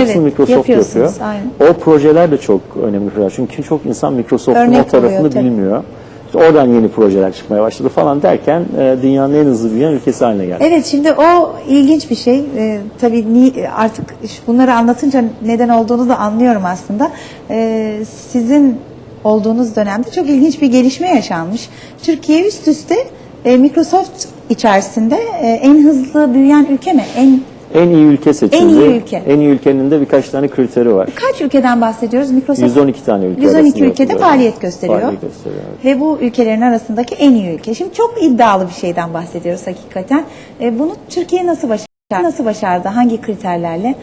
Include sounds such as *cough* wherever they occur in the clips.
Evet, Microsoft yapıyor. aynen. O projeler de çok önemli projeler. Çünkü çok insan Microsoft'un o tarafını oluyor, bilmiyor. İşte oradan yeni projeler çıkmaya başladı falan derken e, dünyanın en hızlı büyüyen ülkesi haline geldi. Evet şimdi o ilginç bir şey. Ee, tabii ni, artık bunları anlatınca neden olduğunu da anlıyorum aslında. Ee, sizin olduğunuz dönemde çok ilginç bir gelişme yaşanmış. Türkiye üst üste e, Microsoft içerisinde e, en hızlı büyüyen ülke mi? En En iyi ülke seçildi. En iyi ülke. En iyi ülkenin de birkaç tane kriteri var. kaç ülkeden bahsediyoruz? Microsoft 112 tane ülke 112 arasında ülkede faaliyet gösteriyor. Faaliyet gösteriyor, evet. Ve bu ülkelerin arasındaki en iyi ülke. Şimdi çok iddialı bir şeyden bahsediyoruz hakikaten. E, bunu Türkiye nasıl başardı? Nasıl başardı? Hangi kriterlerle?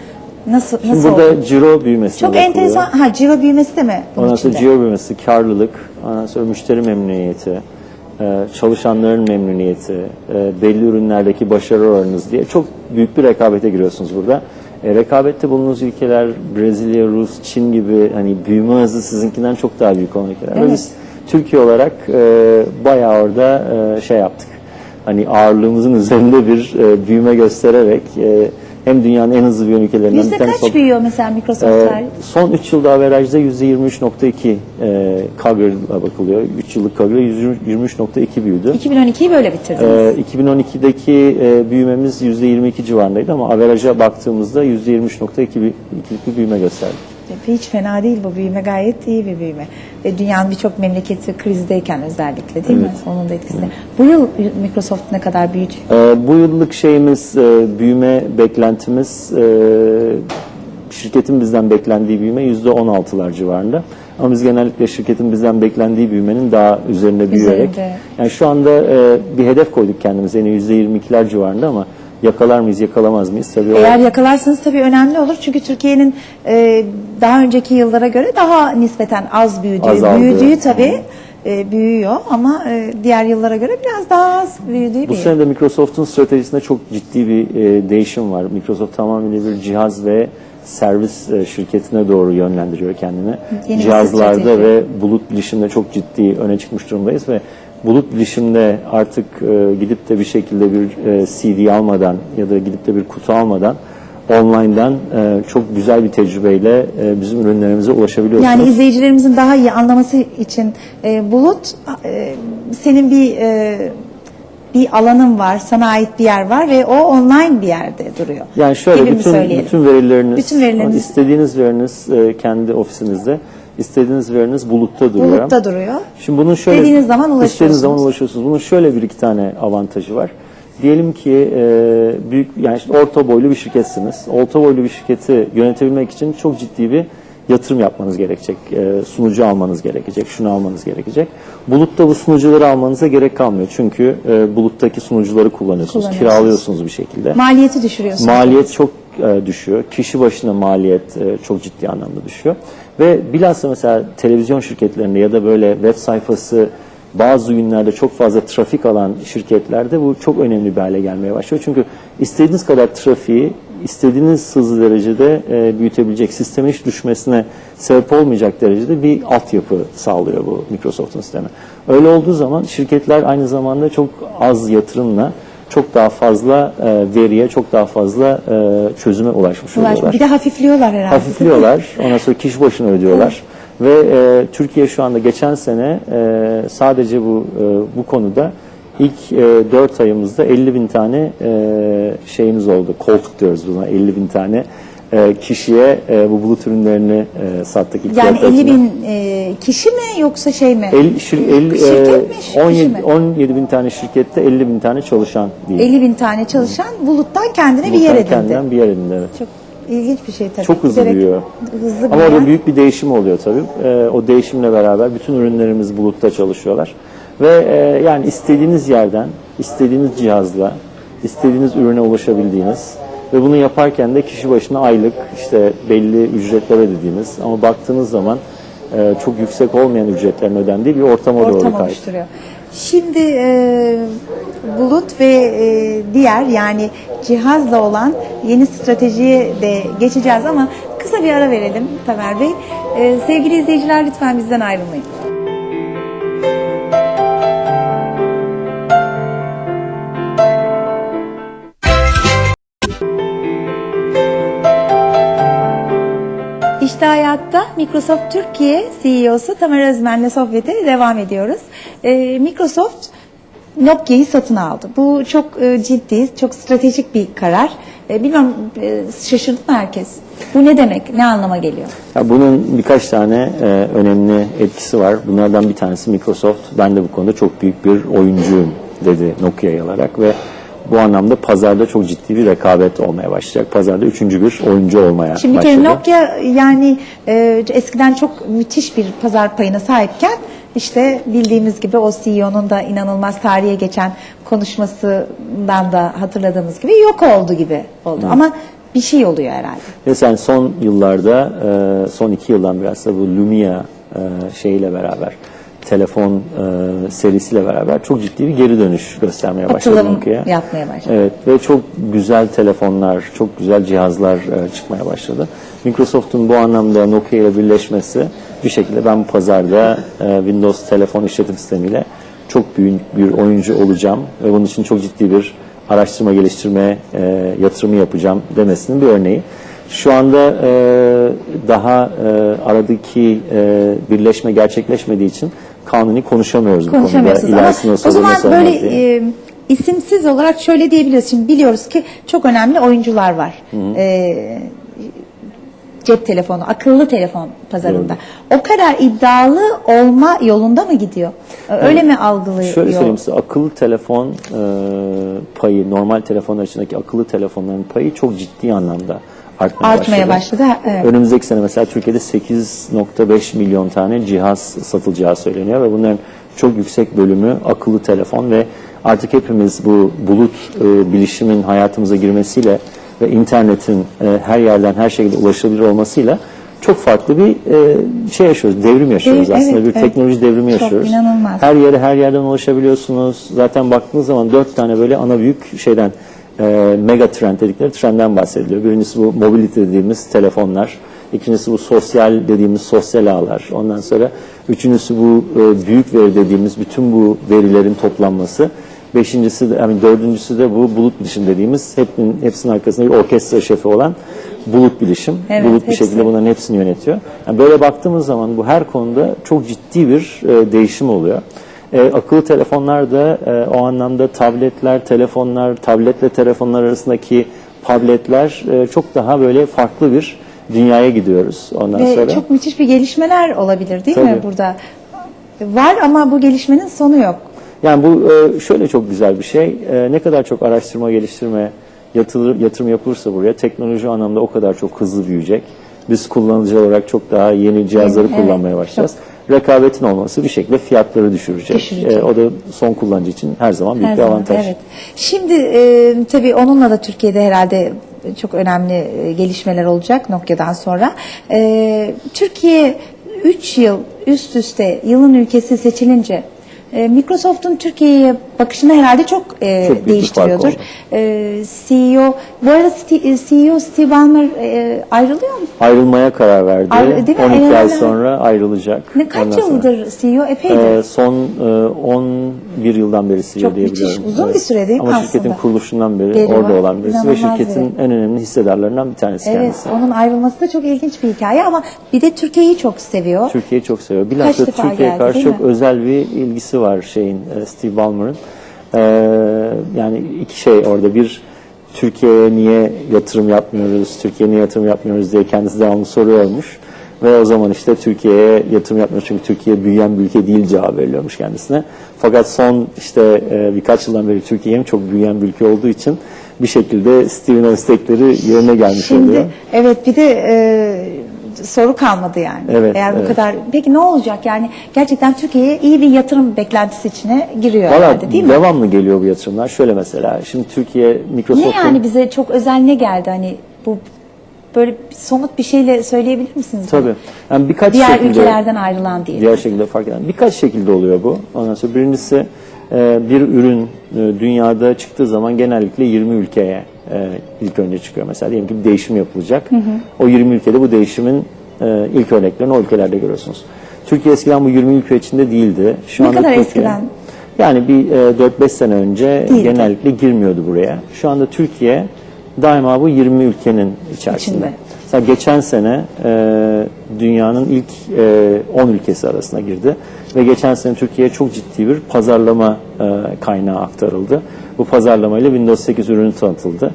Nasıl Şimdi nasıl burada oldu? ciro büyümesi Çok enteresan. Ha ciro büyümesi de mi Ondan sonra ciro büyümesi, karlılık, ondan sonra müşteri memnuniyeti, çalışanların memnuniyeti, e, belli ürünlerdeki başarı oranınız diye çok büyük bir rekabete giriyorsunuz burada. E, rekabette bulunduğunuz ülkeler Brezilya, Rus, Çin gibi hani büyüme hızı sizinkinden çok daha büyük olan ülkeler. Ve Evet. Biz Türkiye olarak e, bayağı orada e, şey yaptık. Hani ağırlığımızın *laughs* üzerinde bir e, büyüme göstererek e, hem dünyanın en hızlı büyüyen ülkelerinden Yüzde bir tanesi kaç büyüyor mesela Microsoft Ee, son 3 yılda averajda %23.2 e, CAGR'la bakılıyor. 3 yıllık CAGR 23.2 büyüdü. 2012'yi böyle bitirdiniz. Ee, 2012'deki e, büyümemiz %22 civarındaydı ama averaja baktığımızda %23.2 bir, bir büyüme gösterdi. Hiç fena değil bu büyüme gayet iyi bir büyüme. Ve dünyanın birçok memleketi krizdeyken özellikle değil mi? Onun da etkisi. Bu yıl Microsoft ne kadar büyüyecek? Ee, bu yıllık şeyimiz, e, büyüme beklentimiz, e, şirketin bizden beklendiği büyüme %16'lar civarında. Ama biz genellikle şirketin bizden beklendiği büyümenin daha üzerinde büyüyerek, Üzerinde. yani şu anda e, bir hedef koyduk kendimize, yani %22'ler civarında ama yakalar mıyız, yakalamaz mıyız? Tabii o- Eğer yakalarsanız tabii önemli olur. Çünkü Türkiye'nin e, daha önceki yıllara göre daha nispeten az büyüdüğü, Azaldı. büyüdüğü tabii e, büyüyor ama e, diğer yıllara göre biraz daha az büyüdüğü Bu bir sene de Microsoft'un stratejisinde çok ciddi bir e, değişim var. Microsoft tamamıyla bir cihaz ve servis e, şirketine doğru yönlendiriyor kendini. Yeni Cihazlarda strateji. ve bulut bilişimde çok ciddi öne çıkmış durumdayız ve bulut bilişimde artık e, gidip de bir şekilde bir e, CD almadan ya da gidip de bir kutu almadan online'dan e, çok güzel bir tecrübeyle e, bizim ürünlerimize ulaşabiliyorsunuz. Yani izleyicilerimizin daha iyi anlaması için e, Bulut e, senin bir e, bir alanın var, sana ait bir yer var ve o online bir yerde duruyor. Yani şöyle Gibi bütün bütün verileriniz, Bütün verileriniz- istediğiniz veriniz e, kendi ofisinizde, istediğiniz veriniz bulutta duruyor. Bulutta duruyor. Şimdi bunun şöyle İstediğiniz zaman ulaşıyorsunuz. istediğiniz zaman ulaşıyorsunuz. Bunun şöyle bir iki tane avantajı var. Diyelim ki e, büyük yani işte orta boylu bir şirketsiniz. Orta boylu bir şirketi yönetebilmek için çok ciddi bir yatırım yapmanız gerekecek. E, sunucu almanız gerekecek, şunu almanız gerekecek. Bulutta bu sunucuları almanıza gerek kalmıyor. Çünkü e, buluttaki sunucuları kullanıyorsunuz, Kullanıyorsunuz. kiralıyorsunuz bir şekilde. Maliyeti düşürüyorsun. Maliyet çok e, düşüyor. Kişi başına maliyet e, çok ciddi anlamda düşüyor. Ve bilhassa mesela televizyon şirketlerinde ya da böyle web sayfası bazı günlerde çok fazla trafik alan şirketlerde bu çok önemli bir hale gelmeye başlıyor. Çünkü istediğiniz kadar trafiği istediğiniz hızlı derecede e, büyütebilecek, sistemin hiç düşmesine sebep olmayacak derecede bir altyapı sağlıyor bu Microsoft'un sistemi. Öyle olduğu zaman şirketler aynı zamanda çok az yatırımla çok daha fazla e, veriye, çok daha fazla e, çözüme ulaşmış Ulaş- oluyorlar. Bir de hafifliyorlar herhalde. Hafifliyorlar, *laughs* ondan sonra kişi başına ödüyorlar. Ve e, Türkiye şu anda geçen sene e, sadece bu e, bu konuda ilk e, 4 ayımızda 50 bin tane e, şeyimiz oldu. Koltuk diyoruz buna 50 bin tane e, kişiye e, bu bulut ürünlerini e, sattık. ilk Yani dört ay 50 içinde. bin e, kişi mi yoksa şey mi? 50, şir- 50, Şirket mi, kişi 17, mi? 17 bin tane şirkette 50 bin tane çalışan diye. 50 bin tane çalışan buluttan kendine bir yer edindi. Kendinden bir yer edindi evet. Çok ilginç bir şey tabii. Çok hızlı Giderek büyüyor. Hızlı Ama büyüyen. orada büyük bir değişim oluyor tabii. Ee, o değişimle beraber bütün ürünlerimiz bulutta çalışıyorlar. Ve e, yani istediğiniz yerden, istediğiniz cihazla, istediğiniz ürüne ulaşabildiğiniz ve bunu yaparken de kişi başına aylık işte belli ücretler ödediğiniz ama baktığınız zaman e, çok yüksek olmayan ücretlerin ödendiği bir ortama doğru ortam kaydı. oluşturuyor. Şimdi e, bulut ve e, diğer yani cihazla olan yeni stratejiye de geçeceğiz ama kısa bir ara verelim Tamer Bey. E, sevgili izleyiciler lütfen bizden ayrılmayın. Hayat'ta Microsoft Türkiye CEO'su Tamer Özmen'le sohbete devam ediyoruz. Ee, Microsoft Nokia'yı satın aldı. Bu çok e, ciddi, çok stratejik bir karar. E, bilmiyorum e, şaşırdı mı herkes? Bu ne demek? Ne anlama geliyor? Ya bunun birkaç tane e, önemli etkisi var. Bunlardan bir tanesi Microsoft. Ben de bu konuda çok büyük bir oyuncuyum dedi Nokia'yı alarak ve bu anlamda pazarda çok ciddi bir rekabet olmaya başlayacak. Pazarda üçüncü bir oyuncu olmaya Şimdi başladı. kere Nokia yani e, eskiden çok müthiş bir pazar payına sahipken işte bildiğimiz gibi o CEO'nun da inanılmaz tarihe geçen konuşmasından da hatırladığımız gibi yok oldu gibi oldu. Ama bir şey oluyor herhalde. Ve sen son yıllarda, e, son iki yıldan biraz da bu Lumia e, şeyiyle beraber, telefon e, serisiyle beraber çok ciddi bir geri dönüş göstermeye başladı Atılım Nokia. yapmaya başladı. Evet ve çok güzel telefonlar, çok güzel cihazlar e, çıkmaya başladı. Microsoft'un bu anlamda Nokia ile birleşmesi bir şekilde ben bu pazarda e, Windows telefon işletim sistemiyle çok büyük bir oyuncu olacağım ve bunun için çok ciddi bir araştırma geliştirme e, yatırımı yapacağım demesinin bir örneği. Şu anda e, daha e, aradaki e, birleşme gerçekleşmediği için kanuni konuşamıyoruz bu konuda. O zaman böyle diye. e, isimsiz olarak şöyle diyebiliriz. Şimdi biliyoruz ki çok önemli oyuncular var. E, cep telefonu, akıllı telefon pazarında. O kadar iddialı olma yolunda mı gidiyor? Öyle mi algılıyor? Şöyle söyleyeyim size akıllı telefon e, payı normal telefonlar içindeki akıllı telefonların payı çok ciddi anlamda artmaya, Artmaya başladı, ha, evet. Önümüzdeki sene mesela Türkiye'de 8.5 milyon tane cihaz satılacağı söyleniyor ve bunların çok yüksek bölümü akıllı telefon ve artık hepimiz bu bulut e, bilişimin hayatımıza girmesiyle ve internetin e, her yerden her şekilde ulaşılabilir olmasıyla çok farklı bir e, şey yaşıyoruz, devrim yaşıyoruz Dev- aslında evet, bir evet. teknoloji devrimi Çok yaşıyoruz. inanılmaz. Her yere her yerden ulaşabiliyorsunuz. Zaten baktığınız zaman dört tane böyle ana büyük şeyden e, mega trend dedikleri trendden bahsediliyor. Birincisi bu mobility dediğimiz telefonlar. İkincisi bu sosyal dediğimiz sosyal ağlar. Ondan sonra üçüncüsü bu e, büyük veri dediğimiz bütün bu verilerin toplanması. Beşincisi de, yani dördüncüsü de bu bulut bilişim dediğimiz hepsinin, hepsinin arkasında bir orkestra şefi olan bulut bilişim. Evet, bulut bir hepsi. şekilde bunların hepsini yönetiyor. Yani böyle baktığımız zaman bu her konuda çok ciddi bir e, değişim oluyor. E, akıllı telefonlar da e, o anlamda tabletler, telefonlar, tabletle telefonlar arasındaki tabletler e, çok daha böyle farklı bir dünyaya gidiyoruz ondan Ve sonra. çok müthiş bir gelişmeler olabilir değil mi Tabii. burada? Var ama bu gelişmenin sonu yok. Yani bu e, şöyle çok güzel bir şey. E, ne kadar çok araştırma, geliştirme, yatırım, yatırım yapılırsa buraya teknoloji anlamda o kadar çok hızlı büyüyecek. Biz kullanıcı olarak çok daha yeni cihazları Evet, kullanmaya başlayacağız. Rekabetin olması bir şekilde fiyatları düşürecek. Düşürecek. E, o da son kullanıcı için her zaman büyük Her bir zaman, avantaj. Evet. Şimdi e, tabii onunla da Türkiye'de herhalde çok önemli e, gelişmeler olacak Nokia'dan sonra. E, Türkiye 3 yıl üst üste yılın ülkesi seçilince e, Microsoft'un Türkiye'ye bakışını herhalde çok, e, Çok değiştiriyordur. E, CEO, bu arada e, CEO Steve Ballmer e, ayrılıyor mu? Ayrılmaya karar verdi. Ayrı- değil mi? 12 ay Ayrılma- sonra ayrılacak. Ne kaç Ondan sonra- yıldır CEO? Epeydir. Ee, son e, 11 yıldan beri CEO Çok diye müthiş, biliyorum. uzun bir süre değil mi Ama şirketin aslında? kuruluşundan beri Geliyor, orada olan birisi ve şirketin en önemli hissedarlarından bir tanesi Evet, kendisi. onun ayrılması da çok ilginç bir hikaye ama bir de Türkiye'yi çok seviyor. Türkiye'yi çok seviyor. Bilhassa Türkiye'ye karşı çok özel bir ilgisi var şeyin e, Steve Ballmer'ın. Ee, yani iki şey orada bir Türkiye'ye niye yatırım yapmıyoruz, Türkiye'ye niye yatırım yapmıyoruz diye kendisi devamlı soruyormuş. Ve o zaman işte Türkiye'ye yatırım yapmıyoruz çünkü Türkiye büyüyen bir ülke değil cevabı veriliyormuş kendisine. Fakat son işte e, birkaç yıldan beri Türkiye hem çok büyüyen bir ülke olduğu için bir şekilde Steve'in istekleri yerine gelmiş Şimdi oluyor. evet bir de e, soru kalmadı yani. Evet, Eğer bu evet. kadar peki ne olacak yani gerçekten Türkiye'ye iyi bir yatırım beklentisi içine giriyor Valla herhalde değil mi? devamlı geliyor bu yatırımlar. Şöyle mesela şimdi Türkiye Ne Microsoft'un yani bize çok özel ne geldi hani bu böyle bir somut bir şeyle söyleyebilir misiniz? Tabii. Yani birkaç Diğer şekilde, ülkelerden ayrılan diye. diğer şekilde fark eden. Birkaç şekilde oluyor bu. Ondan sonra birincisi e, bir ürün e, dünyada çıktığı zaman genellikle 20 ülkeye e, ilk önce çıkıyor. Mesela diyelim ki bir değişim yapılacak. O 20 ülkede bu değişimin e, ilk örneklerini o ülkelerde görüyorsunuz. Türkiye eskiden bu 20 ülke içinde değildi. Şu Ne anda kadar Türkiye, eskiden? Yani bir e, 4-5 sene önce Değildi. genellikle girmiyordu buraya. Şu anda Türkiye daima bu 20 ülkenin içerisinde. İçinde. Mesela geçen sene e, dünyanın ilk e, 10 ülkesi arasına girdi ve geçen sene Türkiye'ye çok ciddi bir pazarlama e, kaynağı aktarıldı. Bu pazarlamayla Windows 8 ürünü tanıtıldı.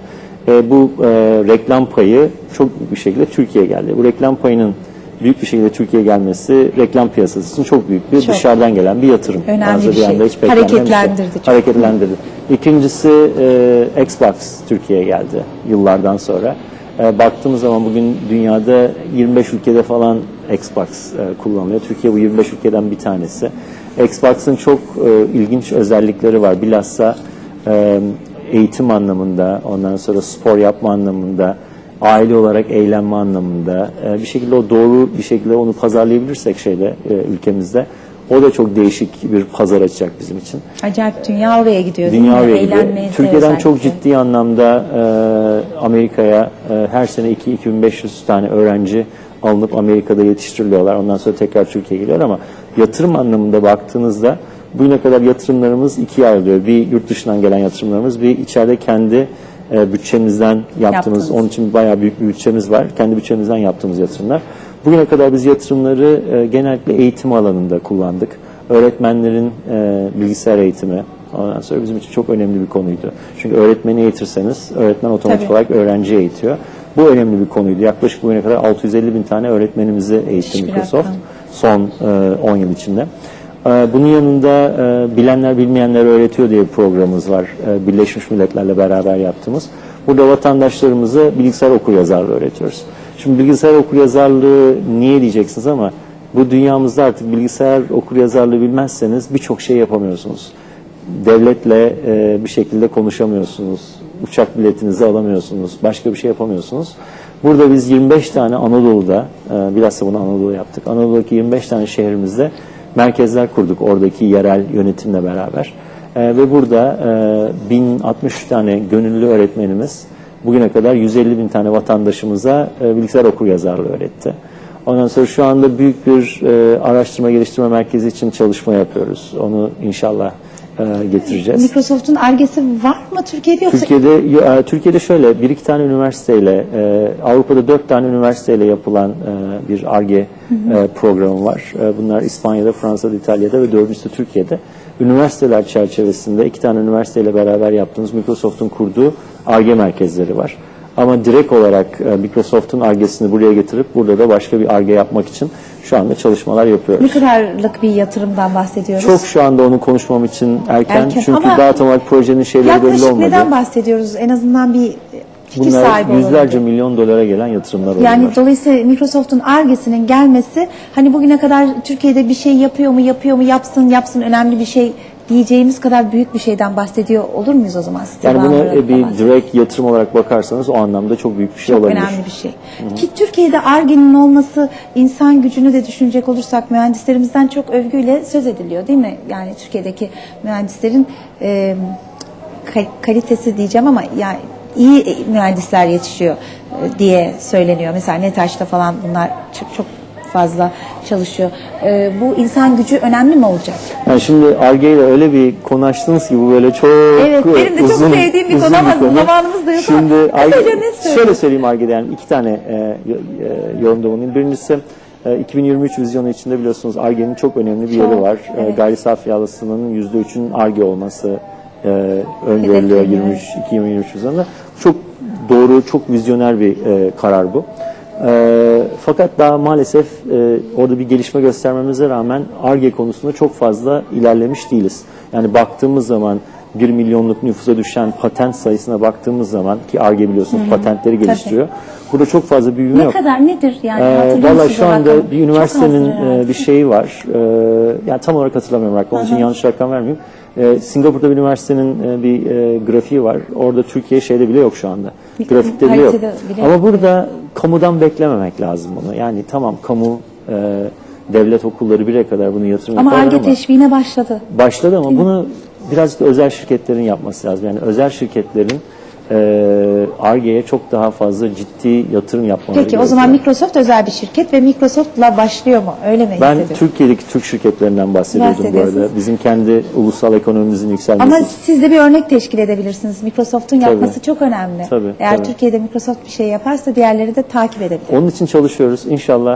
E, bu e, reklam payı çok büyük bir şekilde Türkiye'ye geldi. Bu reklam payının büyük bir şekilde Türkiye'ye gelmesi reklam piyasası için çok büyük bir Çok. dışarıdan gelen bir yatırım. Önemli Bazı bir şey. hiç bir şey. Hareketlendirdi çok. Hareketlendirdi. İkincisi e, Xbox Türkiye'ye geldi yıllardan sonra. E, baktığımız zaman bugün dünyada 25 ülkede falan Xbox e, kullanılıyor. Türkiye bu 25 ülkeden bir tanesi. Xbox'ın çok e, ilginç özellikleri var. Bilhassa e, eğitim anlamında, ondan sonra spor yapma anlamında, aile olarak eğlenme anlamında e, bir şekilde o doğru bir şekilde onu pazarlayabilirsek şeyde e, ülkemizde o da çok değişik bir pazar açacak bizim için. Acayip dünya oraya gidiyor Dünya oraya gidiyor. Türkiye'den çok özellikle. ciddi anlamda e, Amerika'ya e, her sene 2-2500 tane öğrenci alınıp Amerika'da yetiştiriliyorlar. Ondan sonra tekrar Türkiye'ye geliyor ama yatırım anlamında baktığınızda bugüne kadar yatırımlarımız ikiye ayrılıyor. Bir yurt dışından gelen yatırımlarımız, bir içeride kendi e, bütçemizden yaptığımız, Yaptığınız. onun için bayağı büyük bir bütçemiz var. Kendi bütçemizden yaptığımız yatırımlar. Bugüne kadar biz yatırımları e, genellikle eğitim alanında kullandık. Öğretmenlerin e, bilgisayar eğitimi, ondan sonra bizim için çok önemli bir konuydu. Çünkü öğretmeni eğitirseniz öğretmen otomatik Tabii. olarak öğrenci eğitiyor. Bu önemli bir konuydu. Yaklaşık bugüne kadar 650 bin tane öğretmenimizi eğitti Microsoft son e, 10 yıl içinde. E, Bunun yanında e, bilenler bilmeyenler öğretiyor diye bir programımız var. E, Birleşmiş Milletler'le beraber yaptığımız. Burada vatandaşlarımıza bilgisayar okuryazarlığı öğretiyoruz. Şimdi bilgisayar okuryazarlığı niye diyeceksiniz ama bu dünyamızda artık bilgisayar okuryazarlığı bilmezseniz birçok şey yapamıyorsunuz. Devletle e, bir şekilde konuşamıyorsunuz. Uçak biletinizi alamıyorsunuz. Başka bir şey yapamıyorsunuz. Burada biz 25 tane Anadolu'da, bilhassa bunu Anadolu'da yaptık. Anadolu'daki 25 tane şehrimizde merkezler kurduk oradaki yerel yönetimle beraber. E, ve burada e, 1063 tane gönüllü öğretmenimiz bugüne kadar 150 bin tane vatandaşımıza e, bilgisayar okuryazarlığı öğretti. Ondan sonra şu anda büyük bir e, araştırma geliştirme merkezi için çalışma yapıyoruz. Onu inşallah getireceğiz. Microsoft'un argesi var mı Türkiye'de yoksa Türkiye'de e, Türkiye'de şöyle bir iki tane üniversiteyle e, Avrupa'da dört tane üniversiteyle yapılan e, bir ARGE e, programı var. E, bunlar İspanya'da, Fransa'da, İtalya'da ve dördüncüsü de Türkiye'de. Üniversiteler çerçevesinde iki tane üniversiteyle beraber yaptığımız Microsoft'un kurduğu ARGE merkezleri var. Ama direkt olarak e, Microsoft'un ARGE'sini buraya getirip burada da başka bir ARGE yapmak için şu anda çalışmalar yapıyoruz. ne kadarlık bir yatırımdan bahsediyoruz? Çok şu anda onu konuşmam için erken, Erken. çünkü Ama daha tam olarak projenin şeyleri belli olmadı. neden bahsediyoruz? En azından bir fikir Bunlar sahibi yüzlerce milyon dolara gelen yatırımlar oluyor. Yani dolayısıyla Microsoft'un argesinin gelmesi hani bugüne kadar Türkiye'de bir şey yapıyor mu yapıyor mu yapsın yapsın önemli bir şey diyeceğimiz kadar büyük bir şeyden bahsediyor olur muyuz o zaman? yani buna e, bir direkt yatırım olarak bakarsanız o anlamda çok büyük bir şey Çok olabilir. önemli bir şey. Ki Türkiye'de ARGE'nin olması insan gücünü de düşünecek olursak mühendislerimizden çok övgüyle söz ediliyor değil mi? Yani Türkiye'deki mühendislerin e, ka- kalitesi diyeceğim ama yani iyi mühendisler yetişiyor diye söyleniyor. Mesela NETAŞ'ta falan bunlar çok, çok fazla çalışıyor. E, bu insan gücü önemli mi olacak? Yani şimdi Arge ile öyle bir konu açtınız ki bu böyle çok Evet, benim de çok uzun, sevdiğim bir konu ama zamanımız da yok Şimdi Ar-Ge- şöyle söyleyeyim Arge'de yani iki tane e, e, yorumda bulunayım. Birincisi e, 2023 vizyonu içinde biliyorsunuz Arge'nin çok önemli bir yeri Çok, var. E, evet. gayri safi yağlısının %3'ün Arge olması e, öngörülüyor Hedefleniyor. 23 2023 vizyonunda. Çok doğru, çok vizyoner bir e, karar bu. E, fakat daha maalesef e, orada bir gelişme göstermemize rağmen ARGE konusunda çok fazla ilerlemiş değiliz. Yani baktığımız zaman 1 milyonluk nüfusa düşen patent sayısına baktığımız zaman ki ARGE biliyorsunuz patentleri geliştiriyor. Burada çok fazla bir büyüme Ne yok. kadar nedir yani? Ee, Valla şu anda rakamı? bir üniversitenin e, bir şeyi var. Ee, yani tam olarak hatırlamıyorum rakamı. Onun için yanlış rakam vermeyeyim. Ee, Singapur'da bir üniversitenin e, bir e, grafiği var. Orada Türkiye şeyde bile yok şu anda. Bir- Grafikte bile yok. haritada bile Ama yok. burada kamudan beklememek lazım bunu. Yani tamam kamu e, devlet okulları bire kadar bunu yatırım Ama yaparlar ARGE teşviğine başladı. başladı ama bunu birazcık da özel şirketlerin yapması lazım. Yani özel şirketlerin e, Ar-Ge'ye çok daha fazla ciddi yatırım yapmaları Peki o zaman. Microsoft özel bir şirket ve Microsoft'la başlıyor mu? Öyle mi Ben? Türkiye'deki Türk şirketlerinden bahsediyordum bu arada. Bizim kendi ulusal ekonomimizin yükselmesi Ama siz de bir örnek teşkil edebilirsiniz. Microsoft'un yapması çok önemli. Tabii, Eğer tabii. Türkiye'de Microsoft bir şey yaparsa diğerleri de takip edebilir. Onun için çalışıyoruz. İnşallah